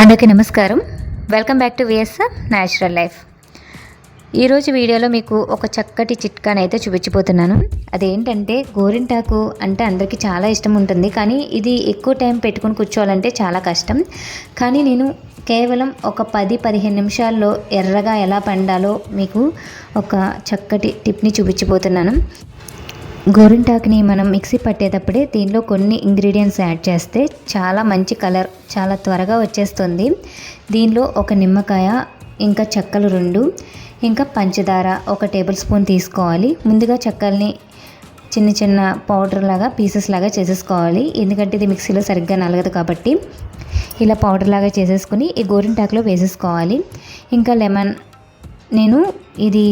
అందరికీ నమస్కారం. Welcome back to VSR natural life ఈరోజు వీడియోలో మీకు ఒక చక్కటి చిట్కానైతే చూపించిపోతున్నాను అదేంటంటే గోరింటాకు అంటే అందరికీ చాలా ఇష్టం ఉంటుంది. కానీ ఇది ఎక్కువ టైం పెట్టుకుని కూర్చోవాలంటే చాలా కష్టం. కానీ నేను కేవలం ఒక పది పదిహేను నిమిషాల్లో ఎర్రగా ఎలా పండాలో మీకు ఒక చక్కటి టిప్ని చూపించిపోతున్నాను గోరింటాకుని మనం మిక్సీ పట్టేటప్పుడే దీనిలో కొన్ని ఇంగ్రీడియంట్స్ యాడ్ చేస్తే చాలా మంచి కలర్ చాలా త్వరగా వచ్చేస్తుంది. దీనిలో ఒక నిమ్మకాయ ఇంకా చెక్కలు రెండు ఇంకా పంచదార ఒక టేబుల్ స్పూన్ తీసుకోవాలి. ముందుగా చెక్కల్ని చిన్న చిన్న పౌడర్ లాగా పీసెస్ లాగా చేసేసుకోవాలి. ఎందుకంటే ఇది మిక్సీలో సరిగ్గా నలగదు కాబట్టి ఇలా పౌడర్ లాగా చేసేసుకుని ఈ గోరింటాకులో వేసేసుకోవాలి. ఇంకా లెమన్ నేను ఇది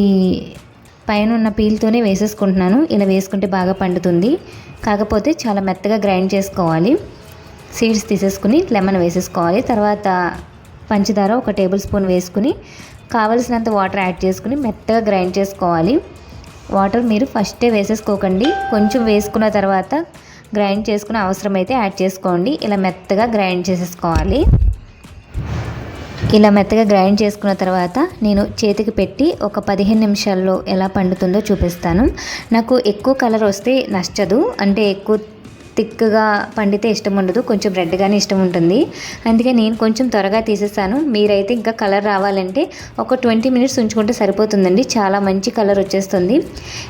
పైన ఉన్న పీల్తోనే వేసేసుకుంటున్నాను. ఇలా వేసుకుంటే బాగా పండుతుంది. కాకపోతే చాలా మెత్తగా గ్రైండ్ చేసుకోవాలి. సీడ్స్ తీసేసుకుని లెమన్ వేసేసుకోవాలి. తర్వాత పంచదార ఒక టేబుల్ స్పూన్ వేసుకుని కావలసినంత వాటర్ యాడ్ చేసుకుని మెత్తగా గ్రైండ్ చేసుకోవాలి. వాటర్ మీరు ఫస్టే వేసేసుకోకండి. కొంచెం వేసుకున్న తర్వాత గ్రైండ్ చేసుకునే అవసరం అయితే యాడ్ చేసుకోండి. ఇలా మెత్తగా గ్రైండ్ చేసేసుకోవాలి. ఇలా మెత్తగా గ్రైండ్ చేసుకున్న తర్వాత నేను చేతికి పెట్టి ఒక పదిహేను నిమిషాల్లో ఎలా పండుతుందో చూపిస్తాను. నాకు ఎక్కువ కలర్ వస్తే నచ్చదు. అంటే ఎక్కువ థిక్గా పండితే ఇష్టం ఉండదు. కొంచెం రెడ్గానే ఇష్టం ఉంటుంది. అందుకే నేను కొంచెం త్వరగా తీసేస్తాను. మీరైతే ఇంకా కలర్ రావాలంటే ఒక ట్వంటీ మినిట్స్ ఉంచుకుంటే సరిపోతుందండి. చాలా మంచి కలర్ వచ్చేస్తుంది.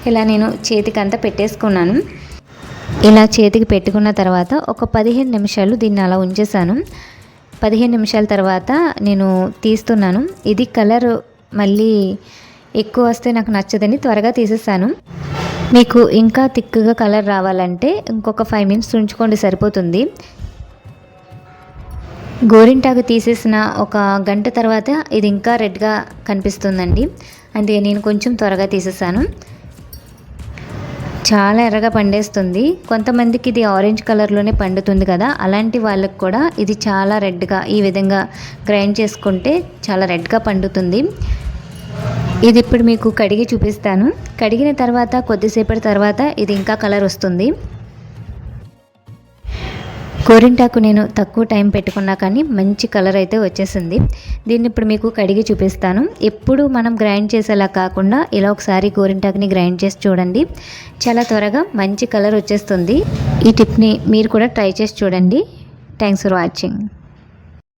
ఇలా నేను చేతికంతా పెట్టేసుకున్నాను. ఇలా చేతికి పెట్టుకున్న తర్వాత ఒక పదిహేను నిమిషాలు దీన్ని అలా ఉంచేసాను పదిహేను నిమిషాల తర్వాత నేను తీస్తున్నాను. ఇది కలర్ మళ్ళీ ఎక్కువ వస్తే నాకు నచ్చదని త్వరగా తీసేస్తాను మీకు ఇంకా థిక్గా కలర్ రావాలంటే ఇంకొక ఫైవ్ మినిట్స్ ఉంచుకోండి సరిపోతుంది. గోరింటాకు తీసేసిన ఒక గంట తర్వాత ఇది ఇంకా రెడ్గా కనిపిస్తుందండి. అందుకే నేను కొంచెం త్వరగా తీసేసాను. చాలా ఎర్రగా పండేస్తుంది. కొంతమందికి ఇది ఆరెంజ్ కలర్లోనే పండుతుంది కదా. అలాంటి వాళ్ళకి కూడా ఇది చాలా రెడ్గా ఈ విధంగా గ్రైండ్ చేసుకుంటే చాలా రెడ్గా పండుతుంది. ఇది ఇప్పుడు మీకు కడిగి చూపిస్తాను. కడిగిన తర్వాత కొద్దిసేపటి తర్వాత ఇది ఇంకా కలర్ వస్తుంది. గోరింటాకు నేను తక్కువ టైం పెట్టుకున్నా కానీ మంచి కలర్ అయితే వచ్చేసింది. దీన్ని ఇప్పుడు మీకు కడిగి చూపిస్తాను. ఎప్పుడు మనం గ్రైండ్ చేసేలా కాకుండా ఇలా ఒకసారి గోరింటాకుని గ్రైండ్ చేసి చూడండి. చాలా త్వరగా మంచి కలర్ వచ్చేస్తుంది. ఈ టిప్ని మీరు కూడా ట్రై చేసి చూడండి. Thanks for watching.